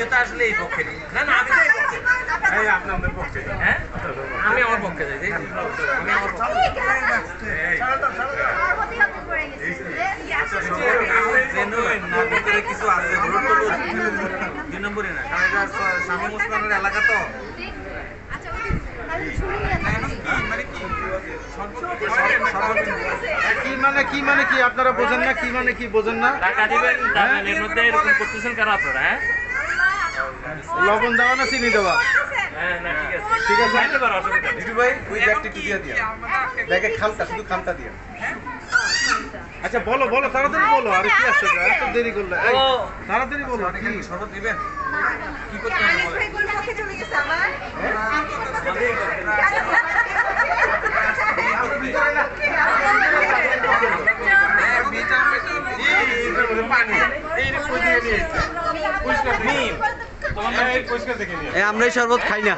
আমিও তো আসলে এই পক্ষে না না আমি তো এই পক্ষে হ্যাঁ আমি আমার পক্ষে যাই আমি আমার পক্ষে কিছু আছে দুই নম্বরই না কারণ এটা স্বামী মুসলমানের এলাকা তো কি মানে কি মানে কি আপনারা বোঝেন না কি মানে কি বোঝেন না টাকা দিবেন এর মধ্যে এরকম করতেছেন কেন আপনারা হ্যাঁ লবণ দেওয়া না চিনি দেওয়া হ্যাঁ ঠিক আছে দিদু ভাই ওই ব্যাগটি একটু দিয়ে দিয়া ব্যাগে খামটা শুধু খামটা দিয়া আচ্ছা বলো বলো তাড়াতাড়ি বলো আরে কি আসছে এত দেরি করলে তাড়াতাড়ি বলো কি শরবত দিবেন পানি এই রে কই দিয়ে নিয়ে মিম আমরাই শরবত খাই না।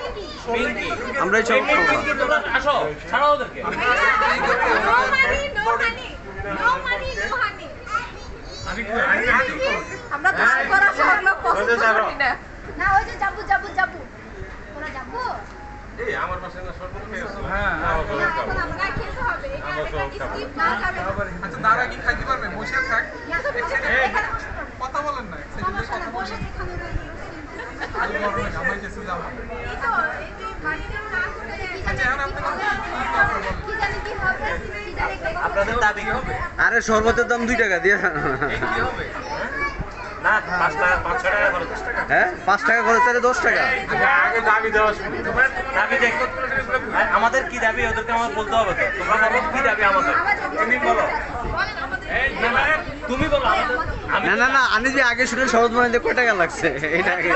আমরাই শরবত আমরা না ওই যে আমার না সরকার খেয়ে আমরা খেতে হবে এটা কি স্কিপ না কি খাইতে পারবে আপনাদের দাবি হবে? আরে শরবতের দাম দুই টাকা দিয়ে হবে? না পাঁচ টাকা পাঁচ টাকা খরচ হ্যাঁ পাঁচ টাকা তাহলে দশ টাকা। আগে দাবি দেওয়া শুরু তোমার দাবি দেখো আমাদের কি দাবি ওদেরকে আমার বলতে হবে তো। তোমরা বলো কি দাবি আমাদের? তুমি বলো। আমাদের তুমি বলো। আমাদের না না না আমি যে আগে শুনে শরৎ বানাইতে কয় টাকা লাগছে? এটা আগে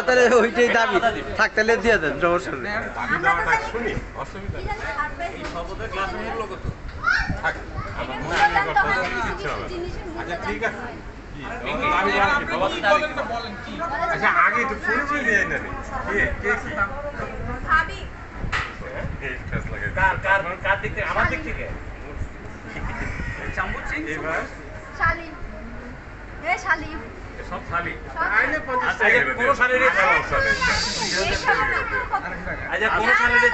তাহলে ওইটাই দাবি। থাক তাহলে দিয়ে দেন সমস্যা আমার আচ্ছা ঠিক আছে আচ্ছা আগে একটু দিক থেকে? আমার দিক শালিক সব শালিক আইলে 50 টাকা আচ্ছা, কোন শালিরই সমস্যা নেই আচ্ছা, আচ্ছা কোন শালিরই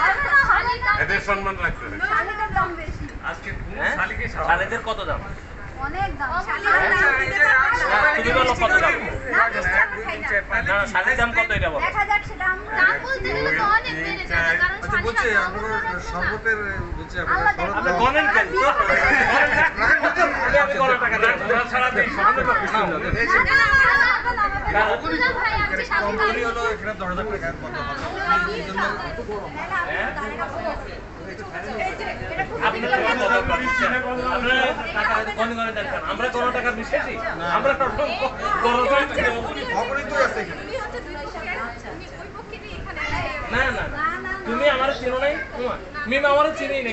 এদের সম্মান রাখতে হবে। শালিকের দাম বেশি। আজকে কোন হ্যাঁ? শালিকে শালিদের কত দাম? অনেক দাম। হ্যাঁ, তুমি বলো কত দাম? না দাম কত এটা বলো। 1000 সেটা আমরা দাম বলতে গেলে তো অনেক বেড়ে যাবে আচ্ছা, কারণ আমরা সর্বতের বুঝছি আমরা আমরা কোনো টাকা বিশ্বাসী আমরা অপরিতই আছে এখানে না না না। তুমি আমার চিনো নাই মিম আমার চিনি না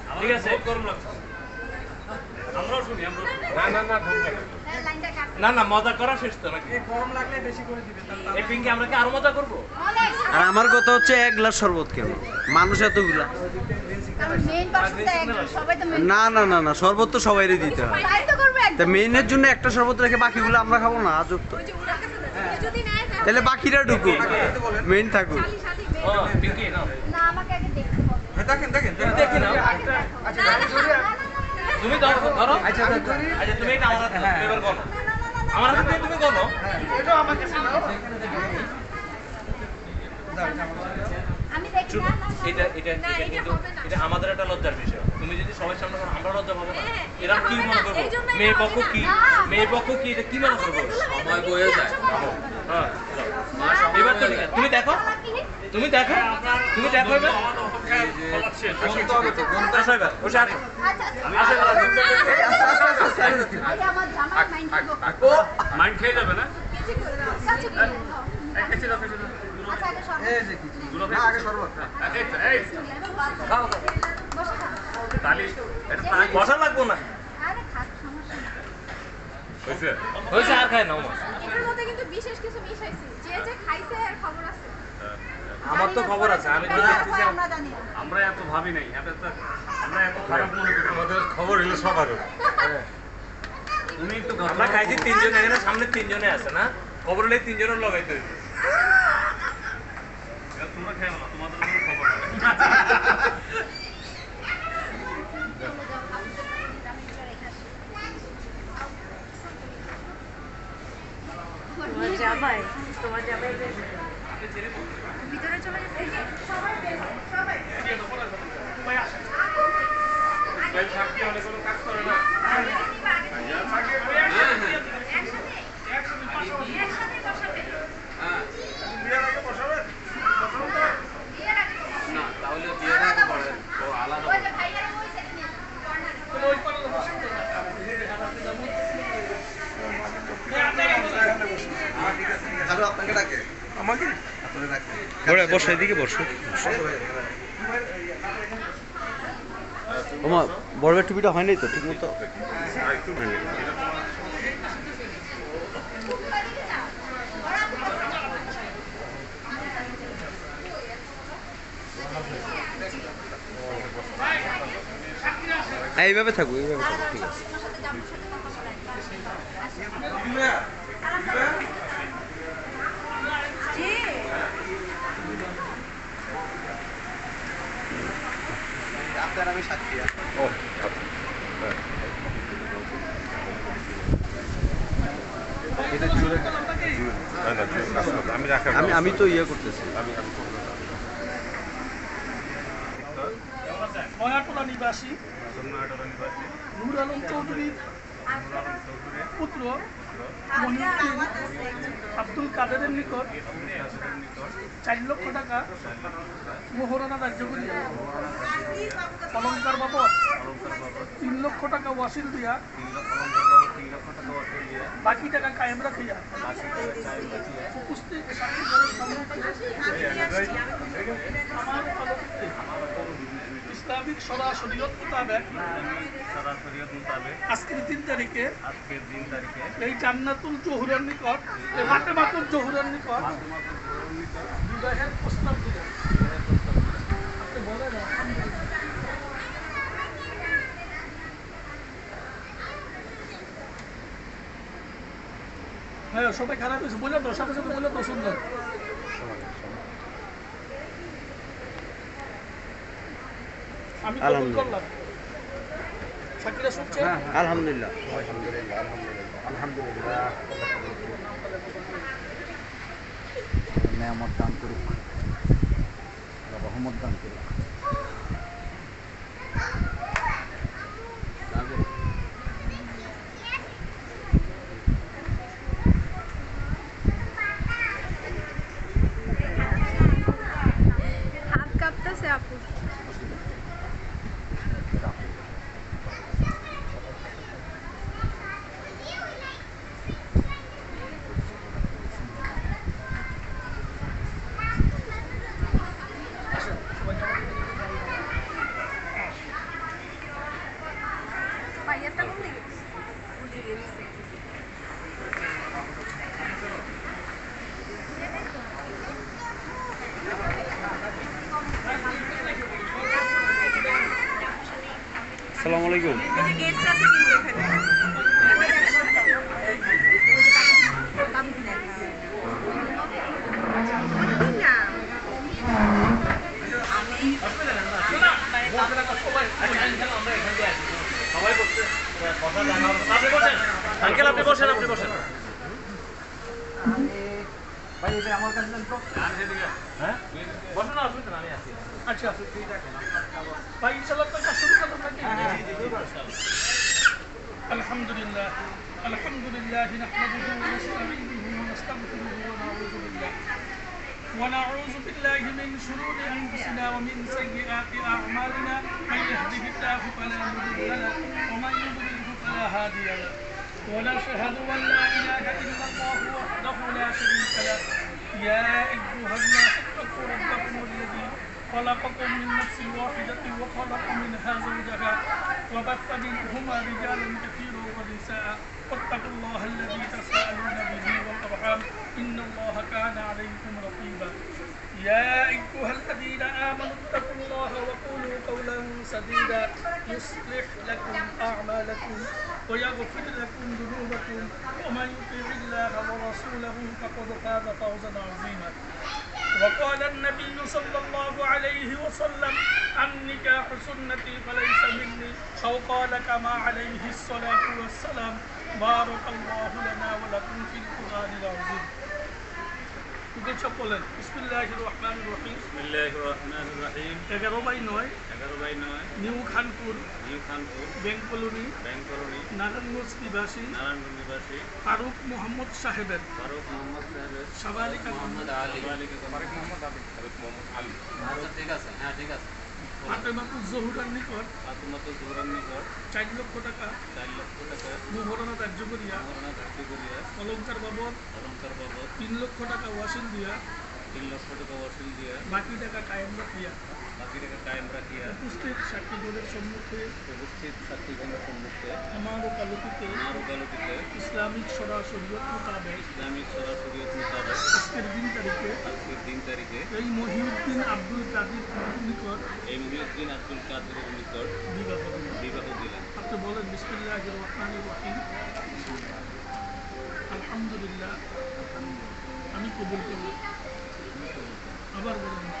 ঠিক আছে। গরম লাগছে আমরাও শুনি আমরাও না না না না লাইনটা কাট। না না মজা করা শেষ তো নাকি? গরম লাগলে বেশি করে দিবে এই পিঙ্কি আমরা কি আরও মজা করব? আর আমার কথা হচ্ছে এক গ্লাস শরবত কেন? মানুষ এতগুলা। না না না না শরবত তো সবাইরই দিতে হয়। তাই তো মেইনের জন্য একটা শরবত রেখে বাকিগুলো আমরা খাব না আজব তো। তাহলে বাকিরা ঢুকুক। মেইন থাকুক। না আমাকে আগে দেখেন দেখেন তুমি দেখি নাও তুমি ধরো ধরো। আচ্ছা আচ্ছা তুমি এটা আমার হাতে দাও, এবার বলো আমার হাতে তুমি কোনো এটাও আমার কাছে দাও আমি দেখি না না, না। এটা এটা এটা এটা কিন্তু এটা আমাদের একটা লজ্জার বিষয়। তুমি যদি সামনে করো আমরা লজ্জা পাবো না। হ্যাঁ, এরা এটা কি মনে করব? মেয়ে পক্ষ কি। মেয়ে পক্ষ কি? এটা কি মনে করব? সময় বয়ে যায়। হ্যাঁ এবার তো ঠিক আছে। তুমি দেখো। তুমি দেখো। তুমি দেখো এবার। আচ্ছা আচ্ছা। আরে মাইন্ড খেয়ে যাবে না। বসে লাগবো না আরে হয়েছে আর খায় না বিশেষ কিছু মিশাইছি যে যে খাইছে এর খবর আছে আমার তো খবর আছে আমি তো দেখতেছি আমরা জানি। না। আমরা এত ভাবি নাই এত আমরা এত খারাপ মনে করি। আমাদের খবর হলো সবার তুমি একটু আমরা খাইছি তিনজন এখানে সামনে তিনজনে আছে না? খবর হলে তিনজনের লগাইতে হইবে। তোমরা খেয়ে না তোমাদের কোনো খবর নেই তোমার জামাই তোমার জামাই বেশ ভিতরে চলে গেছে সবাই বের হও, সবাই ভাই সাক্ষী অনেক কোনো কাজ করে না ওই যে ভাইয়ারা ওই সাইডে নিয়ে কর্নারে হ্যালো আপনাকে ডাকে আমাকে আপনাকে ডাকে বড় বসো, এদিকে বসো। ওমা, বড় টুপিটা হয়নি তো, ঠিক মতো। এইভাবে থাকব এইভাবে থাকব, ঠিক আছে। আমি সাক্ষী ও আমি আমি আমি তো ইয়ে করতেছি। নয়াটোলা নিবাসী। নূর আলম চৌধুরীর পুত্র আব্দুল কাদেরের নিকট চার লক্ষ টাকা মোহরানা ধার্য অলঙ্কার বাবদ তিন লক্ষ টাকা ওয়াসিল দিয়া বাকি টাকা কায়েম রাখিয়া উপস্থিত আমার আলোকিতে ইসলামিক সরাসরিয়ত মোতাবেক আজকের তিন তারিখে। এই জান্নাতুল জহুরের নিকট এই ফাতেমাতুল জহুরের নিকট বিবাহের প্রস্তাব দিলেন। আপনি বলেন আলহামদুলিল্লাহ। হ্যাঁ সবাই খারাপ হয়েছে বলে তো সাথে সাথে বলে তো সুন্দর আমি আলহামদুলিল্লাহ। আলহামদুলিল্লাহ। শুনছে? আলহামদুলিল্লাহ। নেয়ামত দান করুক। রহমত দান করুক। ভাইয়ারটা কোন দিকে আসসালামু আলাইকুম সবাই বসছে কথা জানা হবে। আপনি বসেন আঙ্কেল আপনি বসেন আপনি বসেন ভাই এটা আমার কাছে দেন তো হ্যাঁ বসো না অসুবিধা না, আমি আছি আচ্ছা ভাই ইনশাল্লাহ তো কাজ শুরু করো নাকি الحمد لله الحمد لله نحمده ونستعينه ونستغفره ونعوذ بالله ونعوذ بالله من شرور انفسنا ومن سيئات اعمالنا فلا هادي له. ونشهد أن لا إله إلا الله وحده لا شريك له. يا أيها الناس اتقوا ربكم الذي خلقكم من نفس واحدة وخلق منها زوجها وبث منهما رجالا كثيرا ونساء. واتقوا الله الذي تساءلون به والأرحام. إن الله كان عليكم رقيبا. يا أيها الذين آمنوا اتقوا الله وقولوا قولا سديدا يصلح لكم أعمالكم ويغفر لكم ذنوبكم ومن يطع الله ورسوله فقد فاز فوزا عظيما. وقال النبي صلى الله عليه وسلم النكاح سنتي فليس مني. أو قال كما عليه الصلاة والسلام بارك الله لنا ولكم في القرآن العظيم. সব বলেন বিসমিল্লাহ রহমান রহিম। বিসমিল্লাহির রহমানির রহিম। এগারো বাই নয়। এগারো বাই নয়। New Khanpur. New Khanpur. Bank colony Narayanganj নিবাসী। নারায়ণগঞ্জ নিবাসী। ফারুক মোহাম্মদ সাহেবের। ফারুক মোহাম্মদ সাহেবের। সাবালিকা মোহাম্মদ বালিকা ফারুক মোহাম্মদ আলী। ফারুক মোহাম্মদ আলী। আচ্ছা ঠিক আছে। হ্যাঁ ঠিক আছে। ফাতেমাতুল জহুরার নিকট ফাতেমাত জোহরান নিকট চার লক্ষ টাকা চার লক্ষ টাকা মোহরণা ধার্য করিয়া মহারণা ঘাটতি করিয়া অলঙ্কার বাবদ অলঙ্কার বাবদ তিন লক্ষ টাকা ওয়াসিল দিয়া তিন লক্ষ টাকা ওয়াসিল দিয়া বাকি টাকা কায়েম রাখিয়া কায়েম রাখিয়া উপস্থিত সাক্ষীগণের সম্মুখে উপস্থিত ছাত্রীগণের সম্মুখে আমার ওকালতিতে আমার ওকালতিতে ইসলামিক সরা শরীয়ত মোতাবেক ইসলামিক সরাসরি মোতাবেক আজকের দিন তারিখে আজকের দিন তারিখে এই মহিউদ্দিন আব্দুল কাদির নিকট এই মহিউদ্দিন আব্দুল কাদেরের নিকট বিবাহ। বিবাহ দিলেন আপনি বলেন বিসমিল্লাহ রহমান রহিম। আলহামদুলিল্লাহ। আমি কবুল করলাম। আবার বলেন।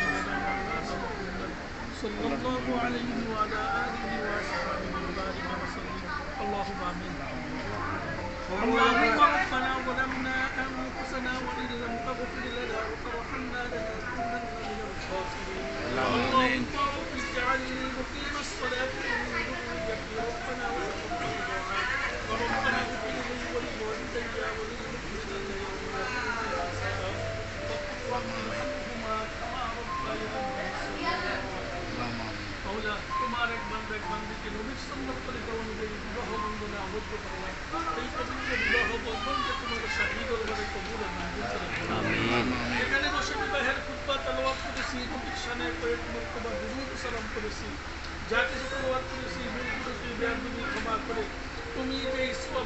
صلى الله عليه وعلى آله وأصحابه وبارك وسلم. اللهم آمين. اللهم ربنا ظلمنا أنفسنا وإن لم تغفر لنا وترحمنا لنكونن من الخاسرين. اللهم اجعلني مقيم الصلاة ومن ذريتي ربنا وتقبل دعاء وربنا أغفر لي এক বান্দা এক বান্দিকে নবীর সুন্নত তরিকা অনুযায়ী বিবাহ বন্ধনে আবদ্ধ করলাম এই পবিত্র বিবাহ বন্ধনকে তোমার শাহী দরবারে কবুল। এখানে বসে বিবাহের খুতবা তেলাওয়াত করেছি নবীর যা কিছু করেছি ভুল করেছি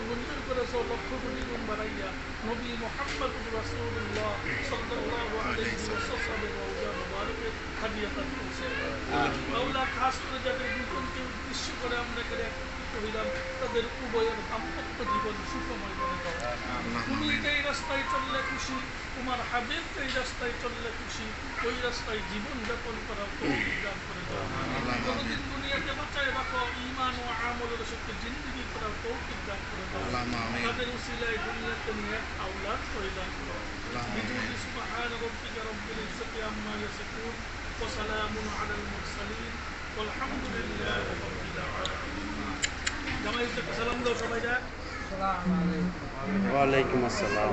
মঞ্জুর করেছ লক্ষ কোটি গুণ বাড়াইয়া নবী মোহাম্মদ রাসূলুল্লাহ সাল্লাল্লাহু আলাইহি ওয়াসাল্লামের রওজা মুবারকে হাদিয়াতান করেছে মাওলা খাস করে যাদের দুজনকে উদ্দেশ্য করে আমরা করে তাদের উভয়ের দাম্পত্য জীবন সুখময় করে দাও তুমি রাস্তায় চললে খুশি তোমার হাবিব যেই রাস্তায় চললে খুশি ওই রাস্তায় জীবন যাপন করার তৌফিক দান করে দাও যতদিন দুনিয়াতে বাঁচায় রাখো ঈমান ও আমলের সাথে জিন্দগি করার তৌফিক দান করে দাও তাদের উসিলায় দুনিয়াতে নেক আওলাদ পরিদান করো বিজুদ সুবহান রব্বিকা রব্বিল ইজ্জতি আম্মা ইয়াসিফুন ওয়া সালামুন আলাল মুরসালিন والحمد لله رب العالمين জামাই সালাম দাও সবাই যা ওয়ালাইকুম আসসালাম